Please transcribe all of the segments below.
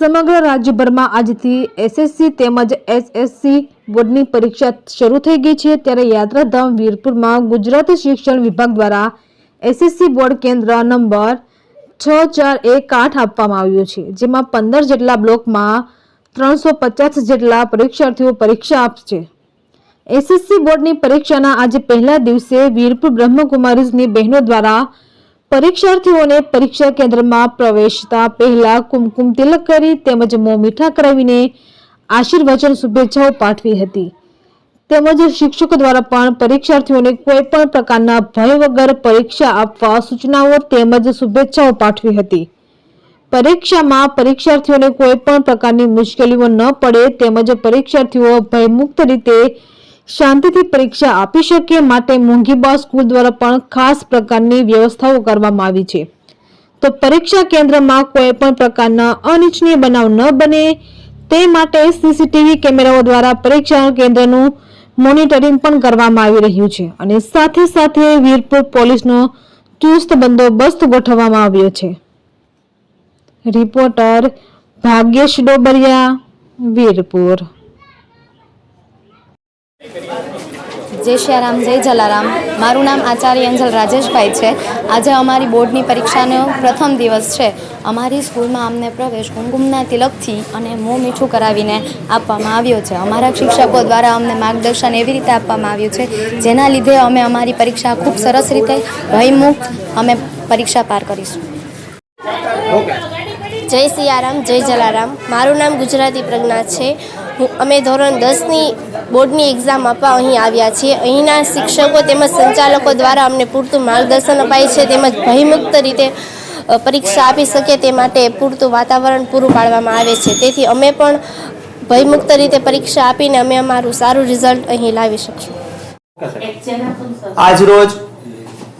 સમગ્ર રાજ્યભરમાં આજથી એસએસસી તેમજ એસએસસી બોર્ડની પરીક્ષા શરૂ થઈ ગઈ છે. ત્યારે યાત્રાધામ વીરપુરમાં ગુજરાત શિક્ષણ વિભાગ દ્વારા એસએસસી બોર્ડ કેન્દ્ર નંબર છ ચાર એક આઠ આપવામાં આવ્યું છે, જેમાં પંદર જેટલા બ્લોકમાં ત્રણસો પચાસ જેટલા પરીક્ષાર્થીઓ પરીક્ષા આપશે. એસએસસી બોર્ડની પરીક્ષાના આજે પહેલા દિવસે વીરપુર બ્રહ્મકુમારીઝની બહેનો દ્વારા પરીક્ષાર્થીઓને પરીક્ષા કેન્દ્રમાં પ્રવેશતા પહેલા કુમકુમ તિલક કરી તેમજ મોં મીઠા કરાવીને આશીર્વચન શુભેચ્છાઓ પાઠવી હતી. તેમજ શિક્ષકો દ્વારા પણ પરીક્ષાર્થીઓને કોઈ પણ પ્રકારના ભય વગર પરીક્ષા આપવા સૂચનાઓ તેમજ શુભેચ્છાઓ પાઠવી હતી. પરીક્ષામાં પરીક્ષાર્થીઓને કોઈ પણ પ્રકારની મુશ્કેલીઓ ન પડે તેમજ પરીક્ષાર્થીઓ ભયમુક્ત રીતે શાંતિથી પરીક્ષા આપી શકીએ માટે મોંઘીબા સ્કૂલ દ્વારા પણ ખાસ પ્રકારની વ્યવસ્થાઓ કરવામાં આવી છે. તો પરીક્ષા કેન્દ્રમાં કોઈ પણ પ્રકારના અનિચ્છનીય બનાવ ન બને, તે માટે સીસીટીવી કેમેરાઓ દ્વારા પરીક્ષા કેન્દ્રનું મોનિટરિંગ પણ કરવામાં આવી રહ્યું છે અને સાથે સાથે વીરપુર પોલીસનો ચુસ્ત બંદોબસ્ત ગોઠવવામાં આવ્યો છે. રિપોર્ટર ભાગ્યેશ ડોબરિયા, વીરપુર. જય શ્યારામ જય જલારામ. મારું નામ આચાર્ય અંજલ રાજેશભાઈ છે. આજે અમારી બોર્ડની પરીક્ષાનો પ્રથમ દિવસ છે. અમારી સ્કૂલમાં અમને પ્રવેશ કુમકુમના તિલકથી અને મોં મીઠું કરાવીને આપવામાં આવ્યો છે. અમારા શિક્ષકો દ્વારા અમને માર્ગદર્શન એવી રીતે આપવામાં આવ્યું છે જેના લીધે અમે અમારી પરીક્ષા ખૂબ સરસ રીતે ભયમુક્ત અમે પરીક્ષા પાર કરીશું. જય સિયારામ જય જલારામ. મારું નામ ગુજરાતી પ્રજ્ઞા છે. હું અમે ધોરણ દસની બોર્ડની એક્ઝામ આપવા અહીં આવ્યા છીએ. અહીંના શિક્ષકો તેમજ સંચાલકો દ્વારા અમને પૂરતું માર્ગદર્શન અપાય છે, તેમજ ભયમુક્ત રીતે પરીક્ષા આપી શકે તે માટે પૂરતું વાતાવરણ પૂરું પાડવામાં આવે છે. તેથી અમે પણ ભયમુક્ત રીતે પરીક્ષા આપીને અમે અમારું સારું રિઝલ્ટ અહીં લાવી શકશું. આજરોજ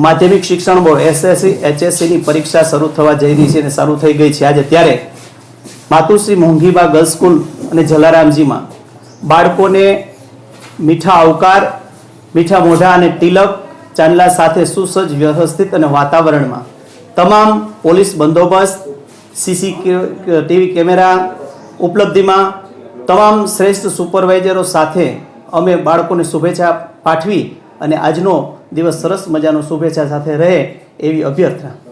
માધ્યમિક શિક્ષણ બોર્ડ એસએસસી એચએસસીની પરીક્ષા શરૂ થવા જઈ રહી છે અને શરૂ થઈ ગઈ છે. આજે ત્યારે માતુશ્રી મોંઘીબા ગર્લ્સ સ્કૂલ અને જલારામજીમાં બાળકોને મીઠા આવકાર, મીઠા મોઢા અને તિલક ચાંદલા સાથે સુસજ્જ વ્યવસ્થિત અને વાતાવરણમાં. તમામ પોલીસ બંદોબસ્ત, સીસી ટીવી કેમેરા ઉપલબ્ધિમાં તમામ શ્રેષ્ઠ સુપરવાઇઝરો સાથે અમે બાળકોને શુભેચ્છા પાઠવી અને આજનો દિવસ સરસ મજાનો શુભેચ્છા સાથે રહે એવી અભ્યર્થના.